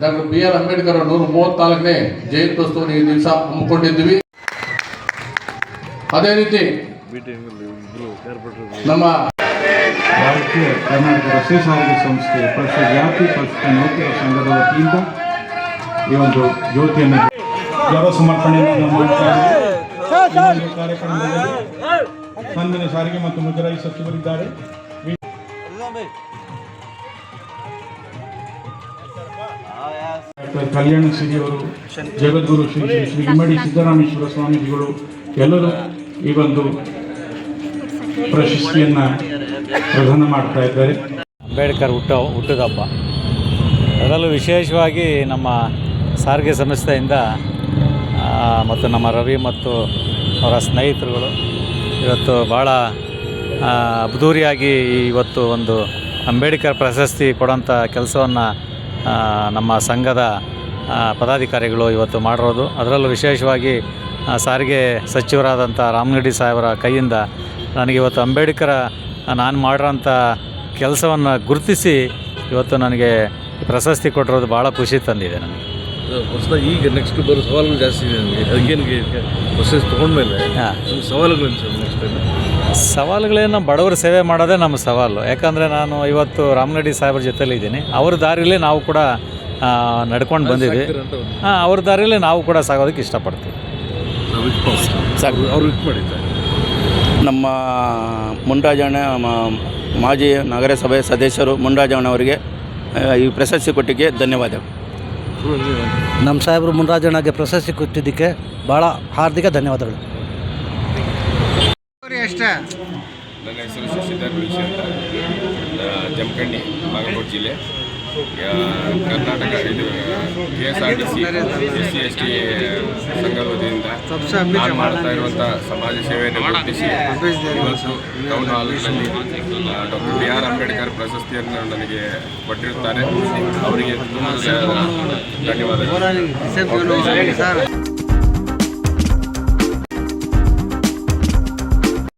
Doctor B R Ambedkar ನೂರ ಮೂವತ್ನಾಲ್ಕನೇ ಜಯಂತ್ಯೋತ್ಸವವನ್ನು ಈ ದಿವಸ ಹಮ್ಮಿಕೊಂಡಿದ್ದೀವಿ ಅದೇ ರೀತಿ ನಮ್ಮ ಭಾರತೀಯ ಕರ್ನಾಟಕ ರಸ್ತೆ ಸಾರಿಗೆ ಸಂಸ್ಥೆ ಪಕ್ಷ ಜಾತಿ ಪರಿಷತ್ ನೌಕರರ ಸಂಘದ ವತಿಯಿಂದ ಈ ಒಂದು ಜ್ಯೋತಿಯನ್ನು ಗೌರವ ಸಮರ್ಪಣೆಯನ್ನು ಮಾಡ್ತಾ ಇದ್ದೀವಿ. ಕಾರ್ಯಕ್ರಮದಲ್ಲಿ ಸಾರಿಗೆ ಮತ್ತು ಮುಜರಾಯಿ ಸಚಿವರಿದ್ದಾರೆ ಕಲ್ಯಾಣ ಸಿರಿಯವರು ಜಗದ್ಗುರು ಶ್ರೀ ಶ್ರೀ ಶ್ರೀ ಇಮ್ಮಡಿ ಸಿದ್ದರಾಮೇಶ್ವರ ಸ್ವಾಮೀಜಿಗಳು ಎಲ್ಲರೂ ಈ ಒಂದು ಪ್ರಶಸ್ತಿಯನ್ನು ಪ್ರದಾನ ಮಾಡ್ತಾ ಇದ್ದಾರೆ. ಅಂಬೇಡ್ಕರ್ ಹುಟ್ಟ ಹುಟ್ಟದ ಹಬ್ಬ ಅದರಲ್ಲೂ ವಿಶೇಷವಾಗಿ ನಮ್ಮ ಸಾರಿಗೆ ಸಂಸ್ಥೆಯಿಂದ ಮತ್ತು ನಮ್ಮ ರವಿ ಮತ್ತು ಅವರ ಸ್ನೇಹಿತರುಗಳು ಇವತ್ತು ಭಾಳ ಅಬ್ದೂರಿಯಾಗಿ ಇವತ್ತು ಒಂದು ಅಂಬೇಡ್ಕರ್ ಪ್ರಶಸ್ತಿ ಕೊಡೋಂಥ ಕೆಲಸವನ್ನು ನಮ್ಮ ಸಂಘದ ಪದಾಧಿಕಾರಿಗಳು ಇವತ್ತು ಮಾಡಿರೋದು. ಅದರಲ್ಲೂ ವಿಶೇಷವಾಗಿ ಸಾರಿಗೆ ಸಚಿವರಾದಂಥ ರಾಮನಡಿ ಸಾಹೇಬರ ಕೈಯಿಂದ ನನಗೆ ಇವತ್ತು ಅಂಬೇಡ್ಕರ ನಾನು ಮಾಡಿರೋಂಥ ಕೆಲಸವನ್ನು ಗುರುತಿಸಿ ಇವತ್ತು ನನಗೆ ಪ್ರಶಸ್ತಿ ಕೊಟ್ಟಿರೋದು ಭಾಳ ಖುಷಿ ತಂದಿದೆ ನನಗೆ. ಹೊಸದಾಗಿ ಈಗ ನೆಕ್ಸ್ಟ್ ಬರೋ ಸವಾಲುಗಳು ಜಾಸ್ತಿ ಇದೆ ನನಗೆ ಅದಕ್ಕೇನಿಗೆ ಹೊಸ ತೊಗೊಂಡ್ಮೇಲೆ ಹಾಂ. ನಮ್ಮ ಸವಾಲುಗಳು ಸರ್ ನೆಕ್ಸ್ಟ್ ಟೈಮ್ ಸವಾಲುಗಳೇನು ಬಡವರ ಸೇವೆ ಮಾಡೋದೇ ನಮ್ಮ ಸವಾಲು. ಯಾಕಂದರೆ ನಾನು ಇವತ್ತು ರಾಮನಡಿ ಸಾಹೇಬ್ರ ಜೊತೆಲಿ ಇದ್ದೀನಿ. ಅವ್ರ ದಾರಿಲೇ ನಾವು ಕೂಡ ನಡ್ಕೊಂಡು ಬಂದಿದ್ವಿ. ಹಾಂ ಅವ್ರ ದಾರಿಲೇ ನಾವು ಕೂಡ ಸಾಗೋದಕ್ಕೆ ಇಷ್ಟಪಡ್ತೀವಿ. ಅವರು ಅವ್ರು ಇದು ಮಾಡಿದ್ದಾರೆ. ನಮ್ಮ ಮುಂಡಾಜಣ್ಣ ಮಾಜಿ ನಗರಸಭೆ ಸದಸ್ಯರು ಮುಂಡಾಜಣ್ಣವರಿಗೆ ಅವರಿಗೆ ಈ ಪ್ರಶಸ್ತಿ ಕೊಟ್ಟಿಗೆ ಧನ್ಯವಾದಗಳು. ನಮ್ಮ ಸಾಹೇಬರು ಮುನ್ರಾಜಣ್ಣಗೆ ಪ್ರಶಸ್ತಿ ಕೊಟ್ಟಿದ್ದಕ್ಕೆ ಭಾಳ ಹಾರ್ದಿಕ ಧನ್ಯವಾದಗಳು. ನನ್ನ ಹೆಸರು ಶಶಿಧರ್ ವಿಷಯ ಅಂತ. ಜಮಖಂಡಿ ಬಾಗಲಕೋಟೆ ಜಿಲ್ಲೆ. ಕರ್ನಾಟಕ ಇದು K S R T C S C S T ಸಂಘದ ನಾನು ಮಾಡ್ತಾ ಇರುವಂತಹ ಸಮಾಜ ಸೇವೆಯನ್ನು ಗುರುತಿಸಿ ಇವತ್ತು ಟೌನ್ ಹಾಲ್ನಲ್ಲಿ ಡಾಕ್ಟರ್ ಬಿ ಆರ್ ಅಂಬೇಡ್ಕರ್ ಪ್ರಶಸ್ತಿಯನ್ನು ನನಗೆ ಕೊಟ್ಟಿರುತ್ತಾರೆ. ಅವರಿಗೆ ತುಂಬ ಧನ್ಯವಾದಗಳು.